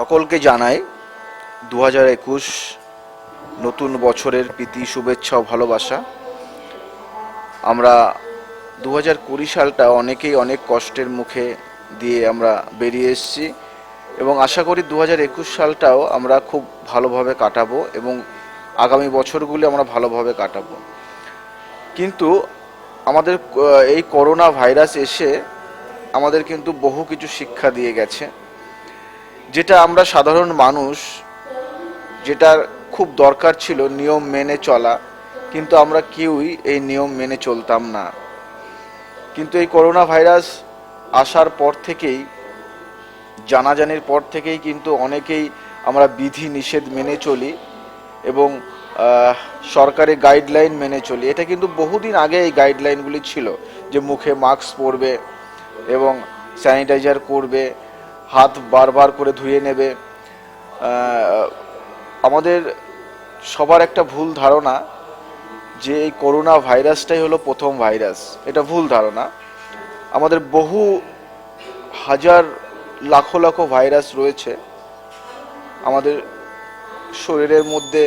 সকলকে জানাই দু হাজার একুশ নতুন বছরের প্রীতি, শুভেচ্ছা ও ভালোবাসা। আমরা দু হাজার কুড়ি সালটা অনেকেই অনেক কষ্টের মুখে দিয়ে আমরা বেরিয়ে এসেছি এবং আশা করি দু হাজার একুশ সালটাও আমরা খুব ভালোভাবে কাটাবো এবং আগামী বছরগুলি আমরা ভালোভাবে কাটাবো। কিন্তু আমাদের এই করোনা ভাইরাস এসে আমাদের কিন্তু বহু কিছু শিক্ষা দিয়ে গেছে। যেটা আমরা সাধারণ মানুষ, যেটার খুব দরকার ছিল নিয়ম মেনে চলা, কিন্তু আমরা কেউই এই নিয়ম মেনে চলতাম না। কিন্তু এই করোনা ভাইরাস আসার পর থেকেই, জানাজানির পর থেকেই কিন্তু অনেকেই আমরা বিধি নিষেধ মেনে চলি এবং সরকারি গাইডলাইন মেনে চলি। এটা কিন্তু বহুদিন আগে এই গাইডলাইনগুলি ছিল যে মুখে মাস্ক পরবে এবং স্যানিটাইজার করবে হাত বারবার করে ধুয়ে নেবে। আমাদের সবার একটা ভুল ধারণা যে এই করোনা ভাইরাসটাই হলো প্রথম ভাইরাস। এটা ভুল ধারণা। আমাদের বহু হাজার লাখো লাখো ভাইরাস রয়েছে। আমাদের শরীরের মধ্যে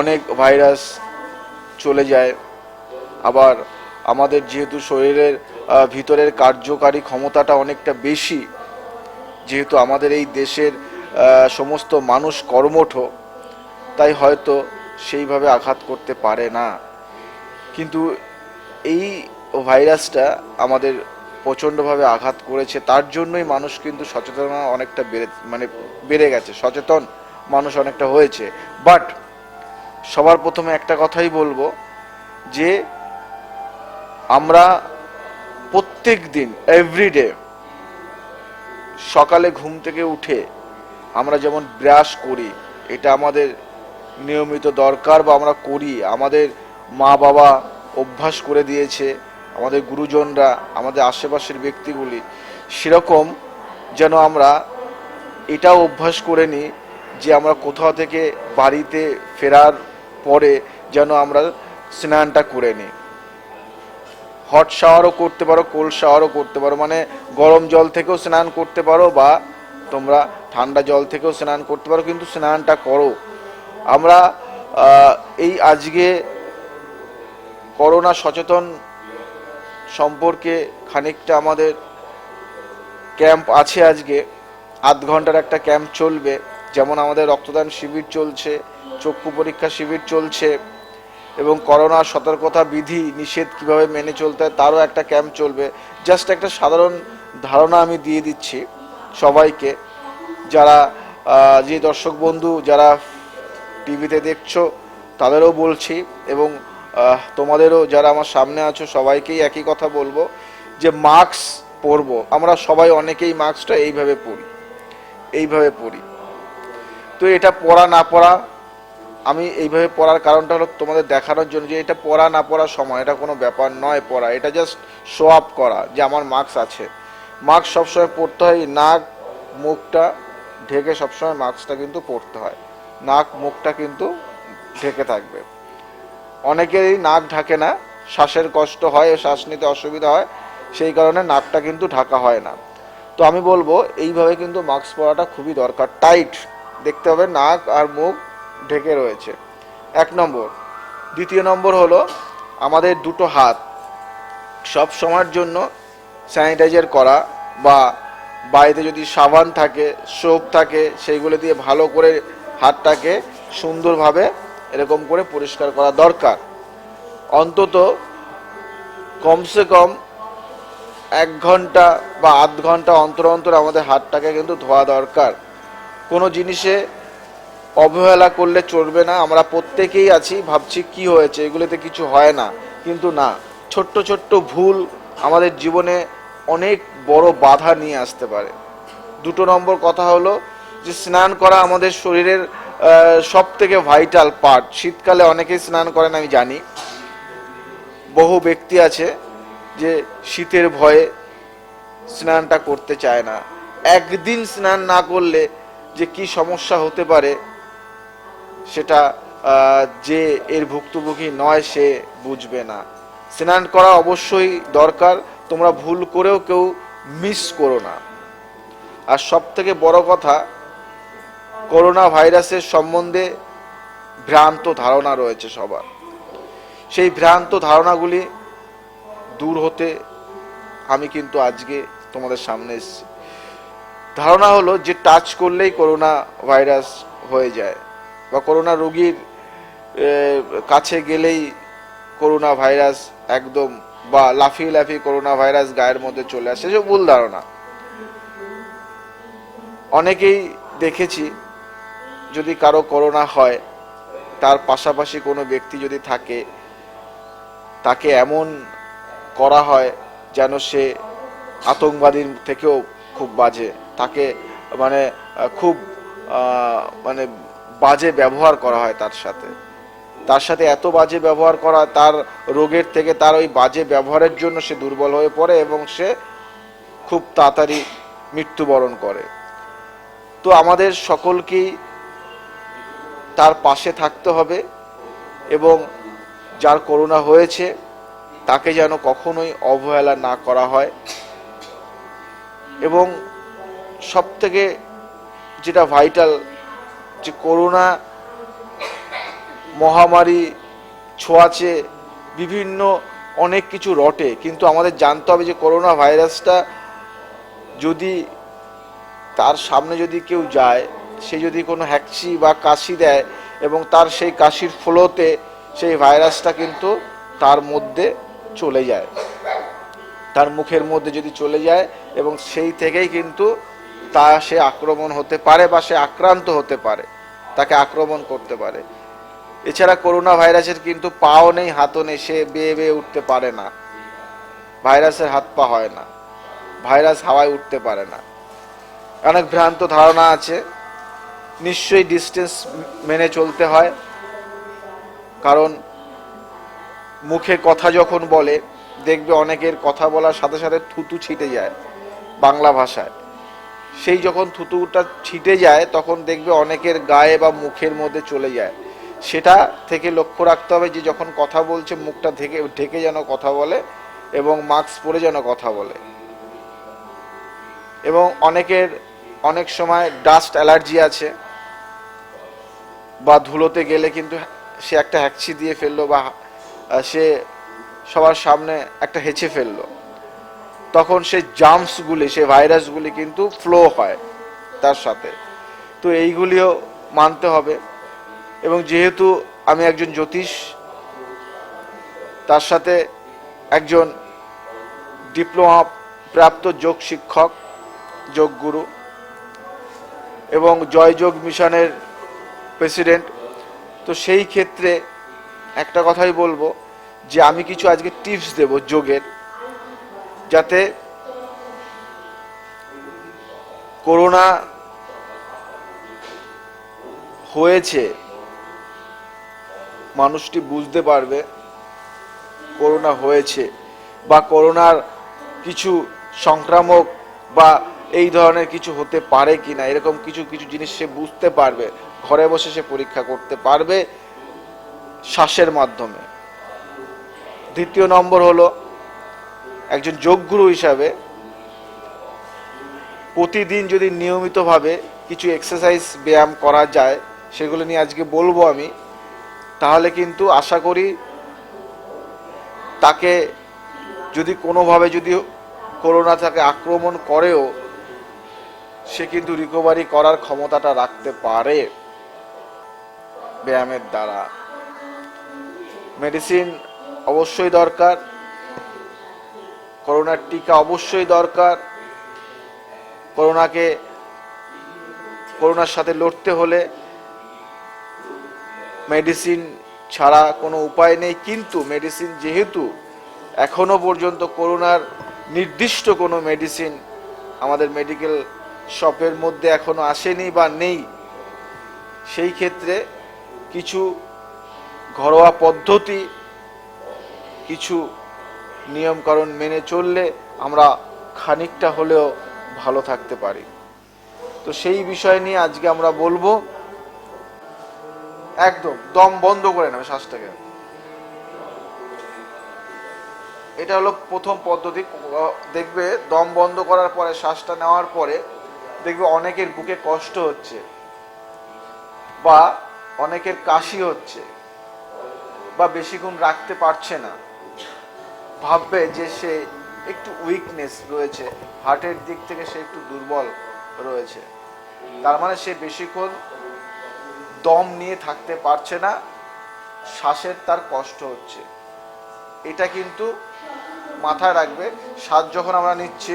অনেক ভাইরাস চলে যায়। আবার আমাদের যেহেতু শরীরের ভিতরের কার্যকারী ক্ষমতাটা অনেকটা বেশি যেহেতু আমাদের এই দেশের সমস্ত মানুষ কর্মঠ, তাই হয়তো সেইভাবে আঘাত করতে পারে না। কিন্তু এই ভাইরাসটা আমাদের প্রচণ্ডভাবে আঘাত করেছে, তার জন্যই মানুষ কিন্তু সচেতনতা অনেকটা বেড়ে মানে বেড়ে গেছে, সচেতন মানুষ অনেকটা হয়েছে। বাট সবার প্রথমে একটা কথাই বলব যে আমরা প্রত্যেক দিন এভরিডে সকালে ঘুম থেকে উঠে আমরা যেমন ব্রাশ করি, এটা আমাদের নিয়মিত দরকার বা আমরা করি। আমাদের মা বাবা অভ্যাস করে দিয়েছে, আমাদের গুরুজনরা, আমাদের আশেপাশের ব্যক্তিগুলি। সেরকম যেন আমরা এটাও অভ্যাস করে নিই যে আমরা কোথাও থেকে বাড়িতে ফেরার পরে যেন আমরা স্নানটা করে নিই। হট শাওয়ারও করতে পারো কোল্ড শাওয়ারও করতে পারো মানে গরম জল থেকেও স্নান করতে পারো বা তোমরা ঠান্ডা জল থেকেও স্নান করতে পারো, কিন্তু স্নানটা করো। আমরা এই আজকে করোনা সচেতন সম্পর্কে খানিকটা আমাদের ক্যাম্প আছে আজকে, আধ ঘণ্টার একটা ক্যাম্প চলবে, যেমন আমাদের রক্তদান শিবির চলছে, চক্ষু পরীক্ষা শিবির চলছে এবং করোনা সতর্কতা বিধি নিষেধ কীভাবে মেনে চলতে হয় তারও একটা ক্যাম্প চলবে। জাস্ট একটা সাধারণ ধারণা আমি দিয়ে দিচ্ছি সবাইকে। যারা যে দর্শক বন্ধু যারা টিভিতে দেখছ, তাদেরও বলছি এবং তোমাদেরও যারা আমার সামনে আছো, সবাইকেই একই কথা বলব যে মাস্ক পরবো। আমরা সবাই অনেকেই মাস্কটা এইভাবে পরি। এইভাবে পরি। তো এটা পরা না পরা আমি এইভাবে পড়ার কারণটা হলো তোমাদের দেখানোর জন্য যে এটা পড়া না পড়ার সময়, এটা কোনো ব্যাপার নয় পড়া, এটা জাস্ট শো আপ করা যে আমার মাস্ক আছে। মাস্ক সবসময় পরতে হয়, নাক, মুখটা ঢেকে সবসময় মাস্কটা কিন্তু পরতে হয়। নাক, মুখটা কিন্তু ঢেকে থাকবে। অনেকেরই নাক ঢাকে না, শ্বাসের কষ্ট হয়, শ্বাস নিতে অসুবিধা হয়, সেই কারণে নাকটা কিন্তু ঢাকা হয় না। তো আমি বলব, এইভাবে কিন্তু মাস্ক পরাটা খুবই দরকার টাইট দেখতে হবে নাক আর মুখ ঢেকে রয়েছে। এক নম্বর। দ্বিতীয় নম্বর হলো আমাদের দুটো হাত সব সময়ের জন্য স্যানিটাইজার করা বা বাড়িতে যদি সাবান থাকে, সোপ থাকে, সেইগুলো দিয়ে ভালো করে হাতটাকে সুন্দরভাবে এরকম করে পরিষ্কার করা দরকার। অন্তত কমসে কম এক ঘণ্টা বা আধ ঘণ্টা অন্তর অন্তর আমাদের হাতটাকে কিন্তু ধোয়া দরকার। কোনো জিনিসে অবহেলা করলে চলবে না। আমরা প্রত্যেকেই আছি, ভাবছি কি হয়েছে, এগুলোতে কিছু হয় না। কিন্তু না, ছোট্ট ছোট্ট ভুল আমাদের জীবনে অনেক বড় বাধা নিয়ে আসতে পারে। দুটো নম্বর কথা হলো যে, স্নান করা আমাদের শরীরের সব থেকে ভাইটাল পার্ট শীতকালে অনেকেই স্নান করেন, আমি জানি। বহু ব্যক্তি আছে যে শীতের ভয়ে স্নানটা করতে চায় না। একদিন স্নান না করলে যে কি সমস্যা হতে পারে সেটা যে এর ভুক্তভোগী নয় সে বুঝবে না। স্নান করা অবশ্যই দরকার, তোমরা ভুল করেও কেউ মিস করো না। আর সব থেকে বড় কথা করোনা ভাইরাসের সম্বন্ধে ভ্রান্ত ধারণা রয়েছে সবার। সেই ভ্রান্ত ধারণাগুলি দূর হতে আমি কিন্তু আজকে তোমাদের সামনে এসেছি। ধারণা হলো যে টাচ করলেই করোনা ভাইরাস হয়ে যায়। বা করোনা রোগীর কাছে গেলেই করোনা ভাইরাস একদম বা লাফিয়ে লাফিয়ে করোনা ভাইরাস গায়ের মধ্যে চলে আসে যে ভুল ধারণা। অনেকেই দেখেছি, যদি কারও করোনা হয়, তার পাশাপাশি কোনো ব্যক্তি যদি থাকে, তাকে এমন করা হয় যেন সে আতঙ্কবাদীর থেকেও খুব বাজে। তাকে মানে খুব মানে বাজে ব্যবহার করা হয় তার সাথে। তার সাথে এত বাজে ব্যবহার করা, তার রোগের থেকে তার ওই বাজে ব্যবহারের জন্য সে দুর্বল হয়ে পড়ে এবং সে খুব তাড়াতাড়ি মৃত্যুবরণ করে। তো আমাদের সকলকেই তার পাশে থাকতে হবে এবং যার করোনা হয়েছে, তাকে যেন কখনোই অবহেলা না করা হয়। এবং সব থেকে যেটা ভাইটাল যে করোনা মহামারী ছোঁয়াচে বিভিন্ন অনেক কিছু রটে, কিন্তু আমাদের জানতে হবে যে করোনা ভাইরাসটা যদি তার সামনে যদি কেউ যায়, সে যদি কোনো হ্যাকসি বা কাশি দেয় এবং তার সেই কাশির ফ্লোতে সেই ভাইরাসটা কিন্তু তার মধ্যে চলে যায়, তার মুখের মধ্যে যদি চলে যায় এবং সেই থেকেই কিন্তু তা সে আক্রমণ হতে পারে বা সে আক্রান্ত হতে পারে, তাকে আক্রমণ করতে পারে। এছাড়া করোনা ভাইরাসের কিন্তু পাও নেই, হাতও নেই, সে বেয়ে বেয়ে উঠতে পারে না। ভাইরাসের হাত পা হয় না, ভাইরাস হাওয়ায় উঠতে পারে না। অনেক ভ্রান্ত ধারণা আছে, নিশ্চয়ই ডিস্টেন্স মেনে চলতে হয়। কারণ মুখে কথা যখন বলে, দেখবে অনেকের কথা বলার সাথে সাথে থুতু ছিটে যায় বাংলা ভাষায়। সেই যখন থুতুটা ছিটে যায়, তখন দেখবে অনেকের গায়ে বা মুখের মধ্যে চলে যায়। সেটা থেকে লক্ষ্য রাখতে হবে যে যখন কথা বলছে, মুখটা ঢেকে ঢেকে যেন কথা বলে এবং মাস্ক পরে যেন কথা বলে। এবং অনেকের, অনেক সময় ডাস্ট অ্যালার্জি আছে বা ধুলোতে গেলে কিন্তু সে একটা হ্যাকছি দিয়ে ফেলল বা সে সবার সামনে একটা হেঁচে ফেলল। তখন সে জাম্পসগুলি সে ভাইরাসগুলি কিন্তু ফ্লো হয় তার সাথে। তো এইগুলিও মানতে হবে। এবং যেহেতু আমি একজন জ্যোতিষ, তার সাথে একজন ডিপ্লোমা প্রাপ্ত যোগ শিক্ষক যোগগুরু এবং জয় যোগ মিশনের প্রেসিডেন্ট তো সেই ক্ষেত্রে একটা কথাই বলব যে আমি কিছু আজকে টিপস দেব যোগের। যাতে করোনা হয়েছে, মানুষটি বুঝতে পারবে করোনা হয়েছে বা করোনার কিছু সংক্রামক বা এই ধরনের কিছু হতে পারে কি না এরকম কিছু কিছু জিনিস সে বুঝতে পারবে, ঘরে বসে সে পরীক্ষা করতে পারবে শ্বাসের মাধ্যমে। দ্বিতীয় নম্বর হলো একজন যোগগুরু হিসাবে প্রতিদিন যদি নিয়মিতভাবে কিছু এক্সারসাইজ ব্যায়াম করা যায়, সেগুলো নিয়ে আজকে বলব আমি, তাহলে কিন্তু আশা করি তাকে যদি কোনোভাবে যদি করোনা তাকে আক্রমণ করেও, সে কিন্তু রিকভারি করার ক্ষমতাটা রাখতে পারে ব্যায়ামের দ্বারা। মেডিসিন অবশ্যই দরকার। করোনার টিকা অবশ্যই দরকার। করোনাকে, করোনার সাথে লড়তে হলে মেডিসিন ছাড়া কোনো উপায় নেই। কিন্তু মেডিসিন যেহেতু এখনও পর্যন্ত করোনার নির্দিষ্ট কোনো মেডিসিন আমাদের মেডিকেল শপের মধ্যে এখনও আসেনি বা নেই, সেই ক্ষেত্রে কিছু ঘরোয়া পদ্ধতি, কিছু নিয়মকানুন মেনে চললে আমরা খানিকটা হলেও ভালো থাকতে পারি। তো সেই বিষয় নিয়ে আজকে আমরা বলব, একদম দম বন্ধ করে নেবে শ্বাসটাকে। এটা হলো প্রথম পদ্ধতি দেখবে দম বন্ধ করার পরে, শ্বাসটা নেওয়ার পরে দেখবে অনেকের বুকে কষ্ট হচ্ছে বা অনেকের কাশি হচ্ছে বা বেশিক্ষণ রাখতে পারছে না। ভাববে যে সে একটু উইকনেস রয়েছে হার্টের দিক থেকে সে একটু দুর্বল রয়েছে। তার মানে সে বেশিক্ষণ দম নিয়ে থাকতে পারছে না, শ্বাসের তার কষ্ট হচ্ছে। এটা কিন্তু মাথায় রাখবে। শ্বাস যখন আমরা নিচ্ছি,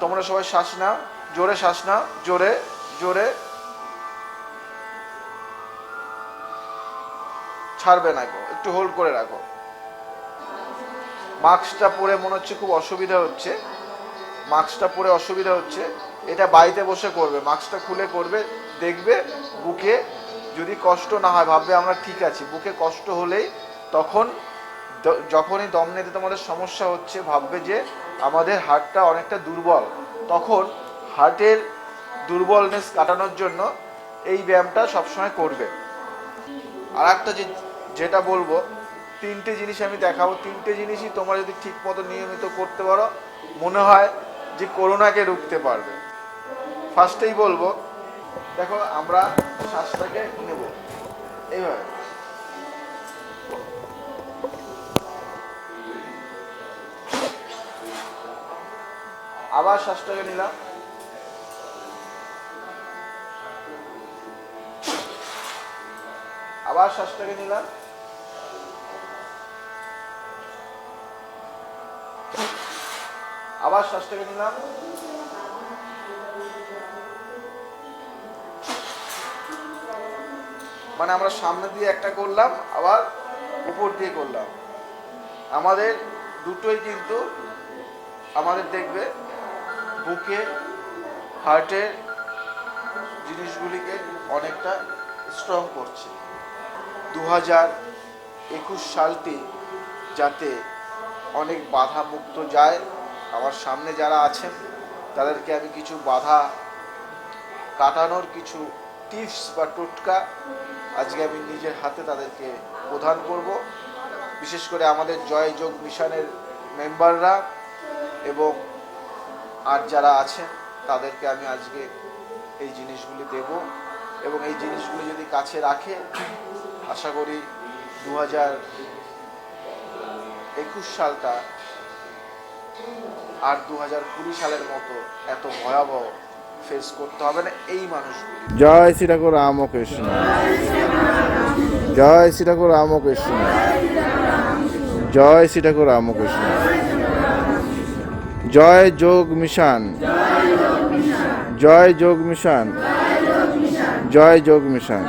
তোমরা সবাই শ্বাস নাও, জোরে শ্বাস নাও, জোরে জোরে। ছাড়বে না গো, একটু হোল্ড করে রাখো। মাস্কটা পরে মনে হচ্ছে খুব অসুবিধা হচ্ছে। মাস্কটা পরে অসুবিধা হচ্ছে, এটা বাড়িতে বসে করবে মাস্কটা খুলে করবে, দেখবে, বুকে যদি কষ্ট না হয়, ভাববে আমরা ঠিক আছি। বুকে কষ্ট হলেই তখন যখনই দম নিতে তোমাদের সমস্যা হচ্ছে, ভাববে যে আমাদের হার্টটা অনেকটা দুর্বল। তখন হার্টের দুর্বলনেস কাটানোর জন্য এই ব্যায়ামটা সবসময় করবে। আর একটা যে যেটা বলব, তিনটে জিনিস আমি দেখাবো। তিনটে জিনিসই তোমরা যদি ঠিক মতো নিয়মিত করতে পারো, মনে হয় যে করোনাকে রুখতে পারবে। ফার্স্টেই বলব, দেখো আমরা শ্বাসটাকে নেব। এইভাবে। আবার শ্বাসটাকে নিলাম। আবার শ্বাসটাকে নিলাম। আবার শ্বাসটাকে নিলাম। মানে আমরা সামনে দিয়ে একটা করলাম, আবার উপর দিয়ে করলাম। আমাদের দুটোই কিন্তু আমাদের দেখবে বুকে, হার্টের জিনিসগুলিকে অনেকটা স্ট্রং করছে। দু হাজার একুশ সালটি যাতে অনেক বাধা মুক্ত যায়। আমার সামনে যারা আছেন, তাদেরকে আমি কিছু বাধা কাটানোর কিছু টিপস বা টোটকা আজকে আমি নিজের হাতে তাদেরকে প্রদান করব। বিশেষ করে আমাদের জয় যোগ মিশনের মেম্বাররা এবং আর যারা আছেন, তাদেরকে আমি আজকে এই জিনিসগুলি দেব এবং এই জিনিসগুলি যদি কাছে রাখে, আশা করি দু হাজার একুশ সালটা আর দু হাজার কুড়ি সালের মতো এত ভয়াবহ ফেস করতে হবে না এই মানুষগুলি। জয় শ্রী ঠাকুর রামকৃষ্ণ। জয় শ্রী ঠাকুর রামকৃষ্ণ। জয় শ্রী ঠাকুর রামকৃষ্ণ। জয় যোগ মিশন। জয় যোগ মিশন। জয় যোগ মিশন।